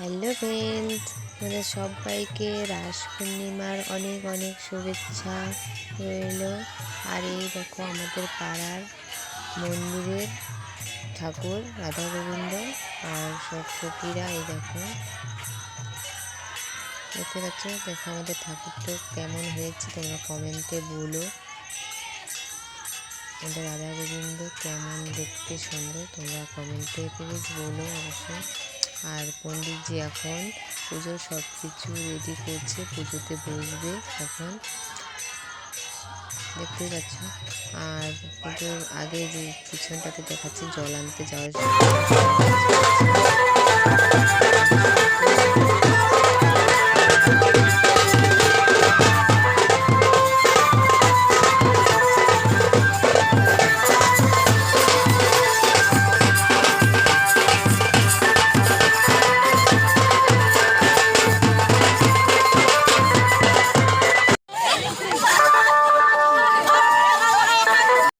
Hello friends আমাদের সবাইকে রাস পূর্ণিমার অনেক অনেক শুভেচ্ছা রইল। আর এই দেখো আমাদের পাড়ার মন্দিরের ঠাকুর রাধা গোবিন্দ আর সব সখীরা এই দেখো। দেখতে পাচ্ছ? দেখো আমাদের ঠাকুরটা কেমন হয়েছে, তোমরা কমেন্টে বলো। আমাদের রাধা গোবিন্দ কেমন দেখতে সুন্দর, তোমরা কমেন্টে প্লিজ বলো অবশ্যই। আর পণ্ডিতজি এখন পুজোর সব কিছু রেডি করছে, পুজোতে বসবে এখন। দেখতেই পাচ্ছ? আর পুজোর আগে যে পিছনটাতে দেখাচ্ছে, জল আনতে যাওয়ার